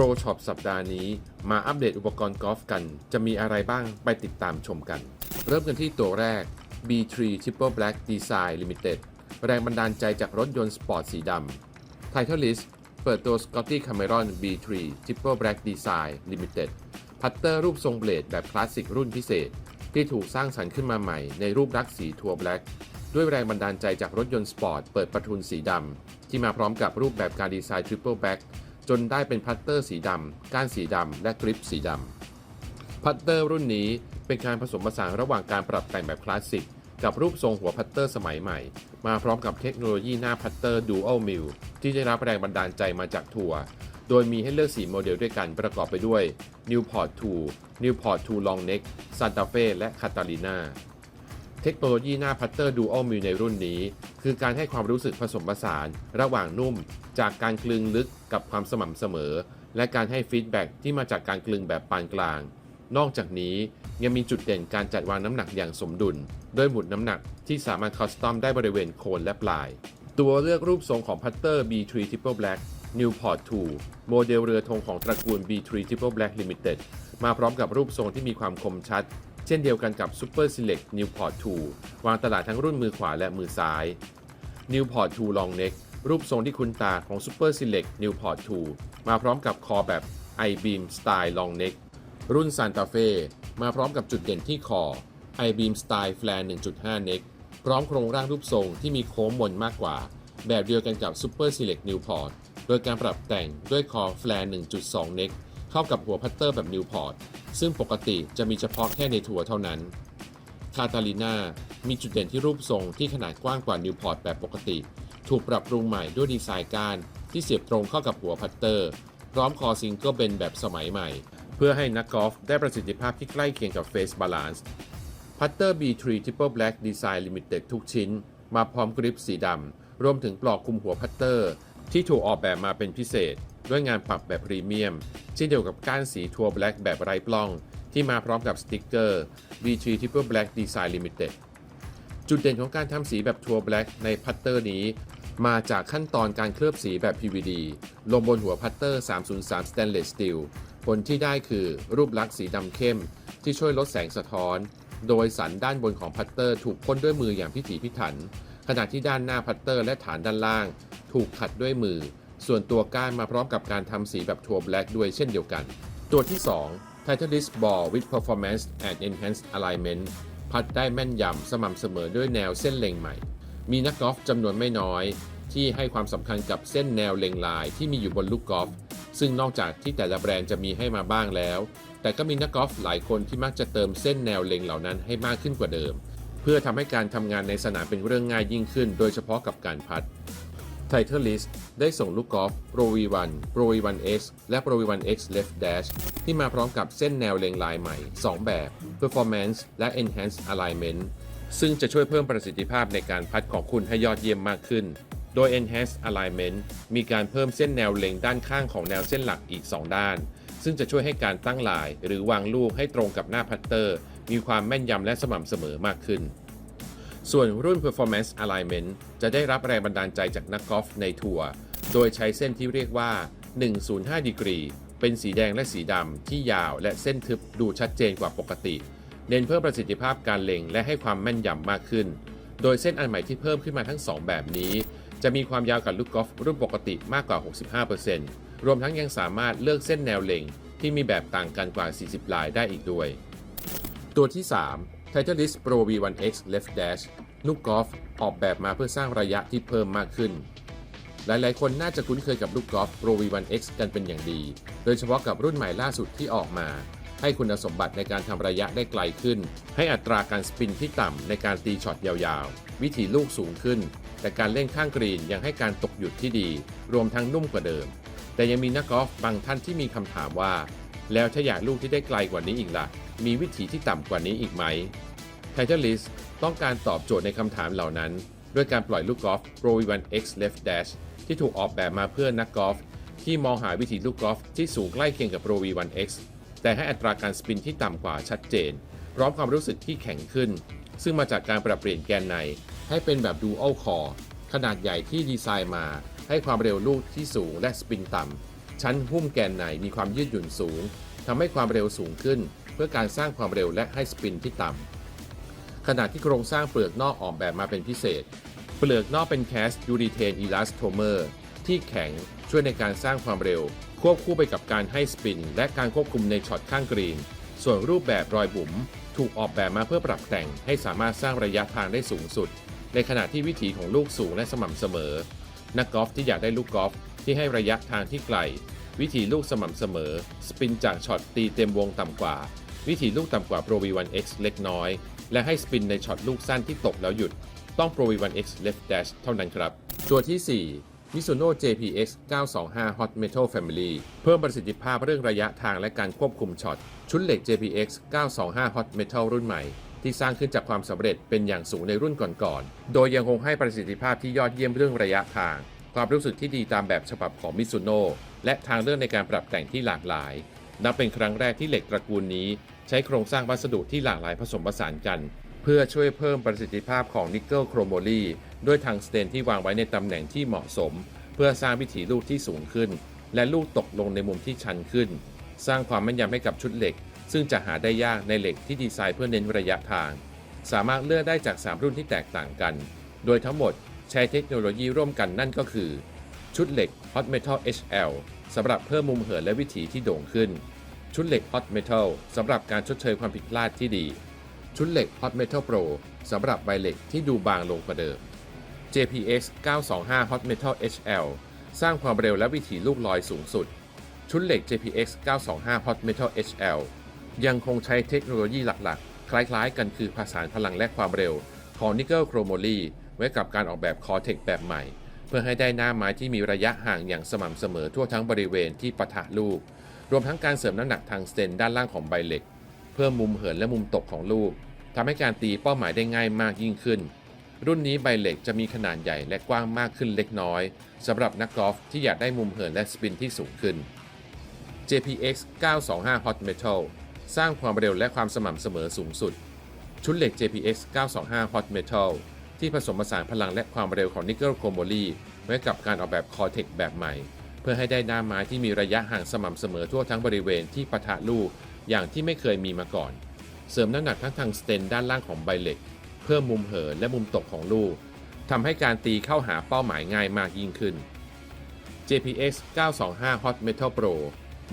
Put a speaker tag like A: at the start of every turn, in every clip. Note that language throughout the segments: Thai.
A: Pro Shop สัปดาห์นี้ มาอัปเดตอุปกรณ์กอล์ฟกัน จะมีอะไรบ้างไปติดตามชมกัน เริ่มกันที่ตัวแรก B3 Triple Black Design Limited แรงบันดาลใจจากรถยนต์สปอร์ตสีดำ Titleist เปิดตัว Scotty Cameron B3 Triple Black Design Limited พัตเตอร์รูปทรงเบลดแบบคลาสสิกรุ่นพิเศษ ที่ถูกสร้างสรรค์ขึ้นมาใหม่ในรูปลักษณ์สีทัวร์แบล็กด้วยแรงบันดาลใจจากรถยนต์สปอร์ตเปิดประทุนสีดำ ที่มาพร้อมกับรูปแบบการดีไซน์ Triple Black จนได้เป็นพัตเตอร์สีดำก้านสีดำและกริปสีดำพัตเตอร์รุ่นนี้เป็นการผสมผสานระหว่างการปรับแต่งแบบคลาสสิกกับรูปทรงหัวพัตเตอร์สมัยใหม่ มาพร้อมกับเทคโนโลยีหน้าพัตเตอร์ Dual Mill ที่ได้รับแรงบันดาลใจมาจากทัวร์โดยมีให้เลือก 4 โมเดลด้วยกันประกอบไปด้วย Newport 2 Newport 2 Long Neck Santa Fe และ Catalina ทคโนโลยีหน้าพัตเตอร์ Dual Mill ในรุ่นนี้ คือการให้ความรู้สึกผสมผสาน ระหว่างนุ่ม จากการกลึงลึกกับความสม่ำเสมอ และการให้ฟีดแบ็กที่มาจากการกลึงแบบปานกลาง นอกจากนี้ยังมีจุดเด่นการจัดวางน้ำหนักอย่างสมดุล โดยหมุดน้ำหนักที่สามารถคัสตอมได้บริเวณโคนและปลาย ตัวเลือกรูปทรงของพัตเตอร์ B3 Triple Black Newport 2 โมเดลเรือธงของตระกูล B3 Triple Black Limited มาพร้อมกับรูปทรงที่มีความคมชัด เช่นเดียวกันกับ Super Select Newport 2 วางตลาดทั้งรุ่นมือขวาและมือซ้าย Newport 2 Long Neck รูปทรงที่คุ้นตาของ Super Select Newport 2 มาพร้อมกับคอแบบ I-beam Style Long Neck รุ่น Santa Fe มาพร้อมกับจุดเด่นที่คอ I-beam Style Flare 1.5 Neck พร้อมโครงร่างรูปทรงที่มีโค้งมนมากกว่า แบบเดียวกันกับ Super Select Newport โดยการปรับแต่งด้วยคอ Flare 1.2 Neck เข้ากับหัวพัตเตอร์แบบ Newport ซึ่งปกติจะมีเฉพาะแค่ในทัวเท่านั้น คาตาลิน่ามีจุดเด่นที่รูปทรงที่ขนาดกว้างกว่านิวพอร์ตแบบปกติ ถูกปรับปรุงใหม่ด้วยดีไซน์การที่เสียบตรงเข้ากับหัวพัตเตอร์ พร้อมคอซิงเกิลเบนแบบสมัยใหม่ เพื่อให้นักกอล์ฟได้ประสิทธิภาพที่ใกล้เคียงกับเฟสบาลานซ์พัตเตอร์ B3 Triple Black Design Limited ทุกชิ้น มาพร้อมกริปสีดำรวมถึงปลอกคุมหัวพัตเตอร์ ที่ถูกออกแบบมาเป็นพิเศษ ด้วยงานปรับแบบพรีเมียมเช่นเดียวกับก้านสีทัวร์แบล็กแบบไร้ปล้อง ที่มาพร้อมกับสติกเกอร์ B3 Triple Black Design Limited จุดเด่นของการทำสีแบบทัวร์แบล็กในพัตเตอร์นี้ มาจากขั้นตอนการเคลือบสีแบบ PVD ลงบนหัวพัตเตอร์ 303 Stainless Steel ผลที่ได้คือรูปลักษณ์สีดำเข้ม ที่ช่วยลดแสงสะท้อน โดยสันด้านบนของพัตเตอร์ถูกพ่นด้วยมืออย่างพิถีพิถัน ขณะที่ด้านหน้าพัตเตอร์และฐานด้านล่าง ถูกขัดด้วยมือ ส่วนตัวก้านมาพร้อมกับการทำสีแบบทัวร์แบล็กด้วยเช่นเดียวกัน ตัวที่ 2 Titleist Ball with Performance and Enhanced Alignment พัดได้แม่นยำสม่ำเสมอด้วยแนวเส้นเล็งใหม่ มีนักกอล์ฟจำนวนไม่น้อย ที่ให้ความสำคัญกับเส้นแนวเล็งลายที่มีอยู่บนลูกกอล์ฟซึ่งนอกจากที่แต่ละแบรนด์จะมีให้มาบ้างแล้ว แต่ก็มีนักกอล์ฟหลายคนที่มักจะเติมเส้นแนวเล็งเหล่านั้นให้มากขึ้นกว่าเดิม เพื่อทำให้การทำงานในสนามเป็นเรื่องง่ายยิ่งขึ้น โดยเฉพาะกับการพัด Titleist ได้ส่งลูกกอล์ฟ Pro V1 Pro V1X และ Pro V1X Left Dash ที่มาพร้อมกับเส้นแนวเลงลายใหม่ 2 แบบ Performance และ Enhanced Alignment ซึ่งจะช่วยเพิ่มประสิทธิภาพในการพัดของคุณให้ยอดเยี่ยมมากขึ้น โดย Enhanced Alignment มีการเพิ่มเส้นแนวเลงด้านข้างของแนวเส้นหลักอีก 2 ด้าน ซึ่งจะช่วยให้การตั้งลาย หรือวางลูกให้ตรงกับหน้าพัตเตอร์ มีความแม่นยำและสม่ำเสมอมากขึ้น ส่วนรุ่น Performance Alignment จะได้รับแรงบันดาลใจจากนักกอล์ฟในทัวร์ โดยใช้เส้นที่เรียกว่า 105 ดีกรี เป็นสีแดงและสีดำที่ยาวและเส้นทึบดูชัดเจนกว่าปกติ เน้นเพิ่มประสิทธิภาพการเล็งและให้ความแม่นยำมากขึ้น โดยเส้นอันใหม่ที่เพิ่มขึ้นมาทั้ง 2 แบบนี้ จะมีความยาวกับลูกกอล์ฟรุ่นปกติมากกว่า 65%รวมทั้งยังสามารถเลือกเส้นแนวเล็งที่มีแบบต่างกันกว่า 40 ลายได้อีกด้วย ตัวที่ 3 Titleist Pro V1X Left Dash ลูกกอล์ฟออกแบบมาเพื่อสร้างระยะที่เพิ่มมากขึ้น หลายๆ คนน่าจะคุ้นเคยกับลูกกอล์ฟ Pro V1X กันเป็นอย่างดี โดยเฉพาะกับรุ่นใหม่ล่าสุดที่ออกมา ให้คุณสมบัติในการทำระยะได้ไกลขึ้น ให้อัตราการสปินที่ต่ำในการตีช็อตยาวๆ วิถีลูกสูงขึ้น แต่การเล่นข้างกรีนยังให้การตกหยุดที่ดี รวมทั้งนุ่มกว่าเดิม แต่ยังมีนักกอล์ฟบางท่านที่มีคำถามว่า แล้วถ้าอยากลูกที่ได้ไกลกว่านี้อีกล่ะมีวิธีที่ต่ำกว่านี้อีกไหม Titleist ต้องการตอบโจทย์ในคำถามเหล่านั้น ด้วยการปล่อยลูกกอล์ฟ Pro V1X Left Dash ที่ถูกออกแบบมาเพื่อนักกอล์ฟที่มองหาวิธีลูกกอล์ฟที่สูงใกล้เคียงกับ Pro V1X แต่ให้อัตราการสปินที่ต่ำกว่าชัดเจน พร้อมความรู้สึกที่แข็งขึ้น ซึ่งมาจากการปรับเปลี่ยนแกนใน ให้เป็นแบบ Dual Core ขนาดใหญ่ที่ดีไซน์มา ให้ความเร็วลูกที่สูงและสปินต่ำชั้นหุ้มแกนในมีความยืดหยุ่นสูงทำให้ความเร็วสูงขึ้น เพื่อการสร้างความเร็วและให้สปินที่ต่ำ ขณะที่โครงสร้างเปลือกนอกออกแบบมาเป็นพิเศษ เปลือกนอกเป็นแคสยูรีเทนอีลาสโทเมอร์ที่แข็งช่วยในการสร้างความเร็ว ควบคู่ไปกับการให้สปิน และการควบคุมในช็อตข้างกรีน ส่วนรูปแบบรอยบุ๋มถูกออกแบบมาเพื่อปรับแต่งให้สามารถสร้างระยะทางได้สูงสุด ในขณะที่วิถีของลูกสูงและสม่ำเสมอ นักกอล์ฟที่อยากได้ลูกกอล์ฟที่ให้ระยะทางที่ไกล วิธีลูกสม่ำเสมอ สปินจากช็อตตีเต็มวงต่ำกว่า วิธีลูกต่ำกว่า Pro V1X เล็กน้อย และให้สปินในช็อตลูกสั้นที่ตกแล้วหยุด ต้อง Pro V1X Left Dash เท่านั้นครับ ตัวที่ 4 Mizuno JPX 925 Hot Metal Family เพิ่มประสิทธิภาพเรื่องระยะทางและการควบคุมช็อต ชุดเหล็ก JPX 925 Hot Metal รุ่นใหม่ ที่สร้างขึ้นจากความสำเร็จเป็นอย่างสูงในรุ่นก่อนๆ โดยยังคงให้ประสิทธิภาพที่ยอดเยี่ยมเรื่องระยะทาง ความรู้สึกที่ดีตามแบบฉบับของ Mizuno และทางเลือกในการปรับแต่งที่หลากหลาย นับเป็นครั้งแรกที่เหล็กตระกูลนี้ ใช้โครงสร้างวัสดุที่หลากหลายผสมผสานกัน เพื่อช่วยเพิ่มประสิทธิภาพของนิกเกิลโครโมลีด้วยทางสเตนที่วางไว้ในตำแหน่งที่เหมาะสม เพื่อสร้างวิถีลูกที่สูงขึ้น และลูกตกลงในมุมที่ชันขึ้น สร้างความแม่นยำให้กับชุดเหล็ก ซึ่งจะหาได้ยากในเหล็กที่ดีไซน์เพื่อเน้นระยะทาง สามารถเลือกได้จาก 3 รุ่นที่แตกต่างกัน โดยทั้งหมดใช้เทคโนโลยีร่วมกันนั่นก็คือ ชุดเหล็ก Hot Metal HL สำหรับเพิ่มมุมเหินและวิถีที่โด่งขึ้น ชุดเหล็ก Hot Metal สำหรับการชดเชยความผิดพลาดที่ดี ชุดเหล็ก Hot Metal Pro สำหรับใบเหล็กที่ดูบางลงกว่าเดิม JPX 925 Hot Metal HL สร้างความเร็วและวิถีลูกลอยสูงสุด ชุดเหล็ก JPX 925 Hot Metal HL ยังคงใช้เทคโนโลยีหลักๆ คล้ายๆ กันคือผสานพลังและความเร็วของนิกเกิลโครโมลีไว้กับการออกแบบคอเทคแบบใหม่ เพื่อให้ได้หน้าไม้ที่มีระยะห่างอย่างสม่ำเสมอทั่วทั้งบริเวณที่ปะทะลูก รวมทั้งการเสริมน้ำหนักทางสเตนด้านล่างของใบเหล็ก เพิ่มมุมเหินและมุมตกของลูกทำให้การตีเป้าหมายได้ง่ายมากยิ่งขึ้น รุ่นนี้ใบเหล็กจะมีขนาดใหญ่และกว้างมากขึ้นเล็กน้อยสำหรับนักกอล์ฟที่อยากได้มุมเหินและสปินที่สูงขึ้น JPX 925 Hot Metal สร้างความเร็วและความสม่ำเสมอสูงสุด ชุดเหล็ก JPX 925 Hot Metal ที่ผสมผสานพลังและความเร็วของนิกเกิลโครโมลีไว้กับการออกแบบคอเทคแบบใหม่ พื่อให้ได้หน้าไม้ที่มีระยะห่างสม่ำเสมอทั่วทั้งบริเวณที่ปะทะลูกอย่างที่ไม่เคยมีมาก่อน เสริมน้ำหนักทั้งทางสเตนด้านล่างของใบเหล็ก เพิ่มมุมเหินและมุมตกของลูกทำให้การตีเข้าหาเป้าหมายง่ายมากยิ่งขึ้น JPX 925 Hot Metal Pro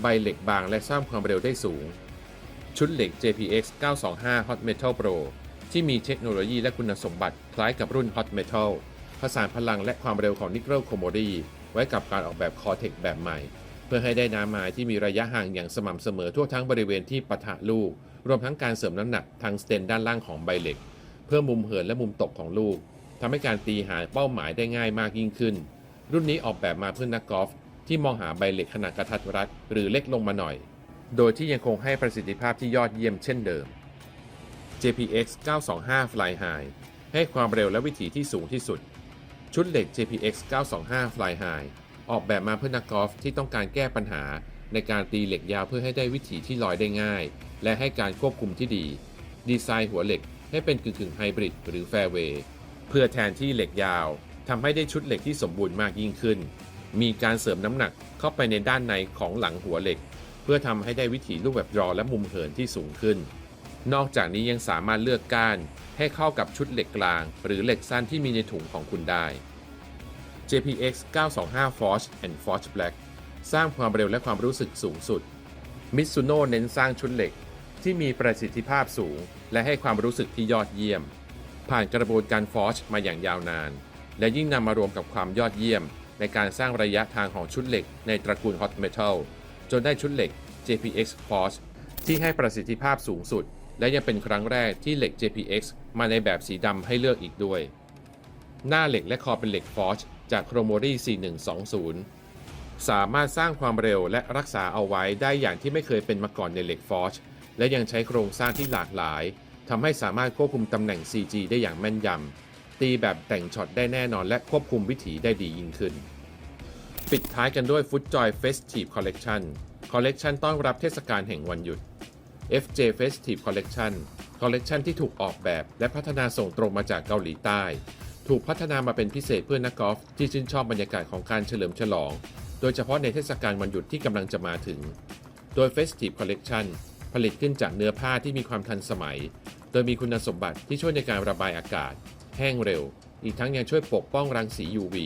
A: ใบเหล็กบางและสร้างความเร็วได้สูง ชุดเหล็ก JPX 925 Hot Metal Pro ที่มีเทคโนโลยีและคุณสมบัติคล้ายกับรุ่น Hot Metal ผสานพลังและความเร็วของ Nickel c o m o d y ไว้กับการออกแบบ Cortex แบบใหม่ เพื่อให้ได้น้ำไม้ที่มีระยะห่างอย่างสม่ำเสมอทั่วทั้งบริเวณที่ปะทะลูก รวมทั้งการเสริมน้ำหนักทางสเตนด้านล่างของใบเหล็ก เพิ่มมุมเหินและมุมตกของลูกทำให้การตีหาเป้าหมายได้ง่ายมากยิ่งขึ้น รุ่นนี้ออกแบบมาเพื่อนักกอล์ฟที่มองหาใบเหล็กขนาดกระทัดรัดหรือเล็กลงมาหน่อย โดยที่ยังคงให้ประสิทธิภาพที่ยอดเยี่ยมเช่นเดิม JPX 925 Fly High ให้ความเร็วและวิถีที่สูงที่สุด ชุดเหล็ก JPX 925 Fly High ออกแบบมาเพื่อนักกอล์ฟที่ต้องการแก้ปัญหา ในการตีเหล็กยาวเพื่อให้ได้วิถีที่ลอยได้ง่าย และให้การควบคุมที่ดี ดีไซน์หัวเหล็กให้เป็นกึ่งๆไฮบริดหรือแฟร์เวย์เพื่อแทนที่เหล็กยาวทำให้ได้ชุดเหล็กที่สมบูรณ์มากยิ่งขึ้น มีการเสริมน้ำหนักเข้าไปในด้านในของหลังหัวเหล็ก เพื่อทำให้ได้วิถีลูกแบบรอและมุมเหินที่สูงขึ้น นอกจากนี้ยังสามารถเลือกก้านให้เข้ากับชุดเหล็กกลาง หรือเหล็กสั้นที่มีในถุงของคุณได้ JPX 925 Forge and Forge Black สร้างความเร็วและความรู้สึกสูงสุด Mitsuno เน้นสร้างชุดเหล็กที่มีประสิทธิภาพสูง และให้ความรู้สึกที่ยอดเยี่ยม ผ่านกระบวนการ Forge มาอย่างยาวนาน และยิ่งนำมารวมกับความยอดเยี่ยม ในการสร้างระยะทางของชุดเหล็กในตระกูล Hot Metal จนได้ชุดเหล็ก JPX Forge ที่ให้ประสิทธิภาพสูงสุด และยังเป็นครั้งแรกที่เหล็ก JPX มาในแบบสีดำให้เลือกอีกด้วย หน้าเหล็กและคอเป็นเหล็กฟอร์จจากโครโมรี4120 สามารถสร้างความเร็วและรักษาเอาไว้ได้อย่างที่ไม่เคยเป็นมาก่อนในเหล็กฟอร์จและยังใช้โครงสร้างที่หลากหลายทำให้สามารถควบคุมตำแหน่ง CG ได้อย่างแม่นยำตีแบบแต่งช็อตได้แน่นอนและควบคุมวิถีได้ดียิ่งขึ้น ปิดท้ายกันด้วย FootJoy Festive Collection คอลเลกชันต้อนรับเทศกาลแห่งวันหยุด FJ Festive Collection คอลเลกชันที่ถูกออกแบบและพัฒนาส่งตรงมาจากเกาหลีใต้ ถูกพัฒนามาเป็นพิเศษเพื่อนักกอล์ฟที่ชื่นชอบบรรยากาศของการเฉลิมฉลอง โดยเฉพาะในเทศกาลวันหยุดที่กำลังจะมาถึง โดย Festive Collection ผลิตขึ้นจากเนื้อผ้าที่มีความทันสมัย โดยมีคุณสมบัติที่ช่วยในการระบายอากาศ แห้งเร็ว อีกทั้งยังช่วยปกป้องรังสี UV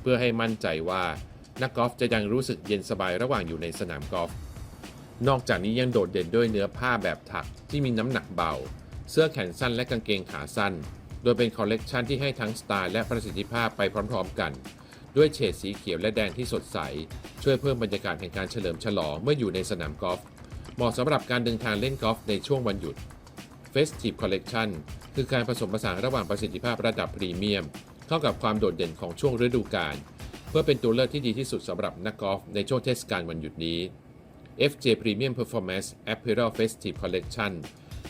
A: เพื่อให้มั่นใจว่านักกอล์ฟจะยังรู้สึกเย็นสบายระหว่างอยู่ในสนามกอล์ฟ นอกจากนี้ยังโดดเด่นด้วยเนื้อผ้าแบบถักที่มีน้ำหนักเบา เสื้อแขนสั้นและกางเกงขาสั้น โดยเป็นคอลเลกชันที่ให้ทั้งสไตล์และประสิทธิภาพไปพร้อมๆกัน ด้วยเฉดสีเขียวและแดงที่สดใส ช่วยเพิ่มบรรยากาศแห่งการเฉลิมฉลองเมื่ออยู่ในสนามกอล์ฟ เหมาะสำหรับการเดินทางเล่นกอล์ฟในช่วงวันหยุด Festive Collection คือการผสมผสานระหว่างประสิทธิภาพระดับพรีเมียม เข้ากับความโดดเด่นของช่วงฤดูกาลเพื่อเป็นตัวเลือกที่ดีที่สุดสำหรับนักกอล์ฟในช่วงเทศกาลวันหยุดนี้ FJ Premium Performance Apparel Festive Collection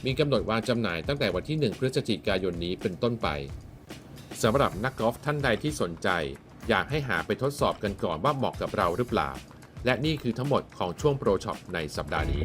A: มีกำหนดวางจำหน่ายตั้งแต่วันที่ 1 พฤศจิกายนนี้เป็นต้นไปสำหรับนักกอล์ฟท่านใดที่สนใจ อยากให้หาไปทดสอบกันก่อนว่าเหมาะกับเราหรือเปล่า และนี่คือทั้งหมดของช่วงโปรช็อปในสัปดาห์นี้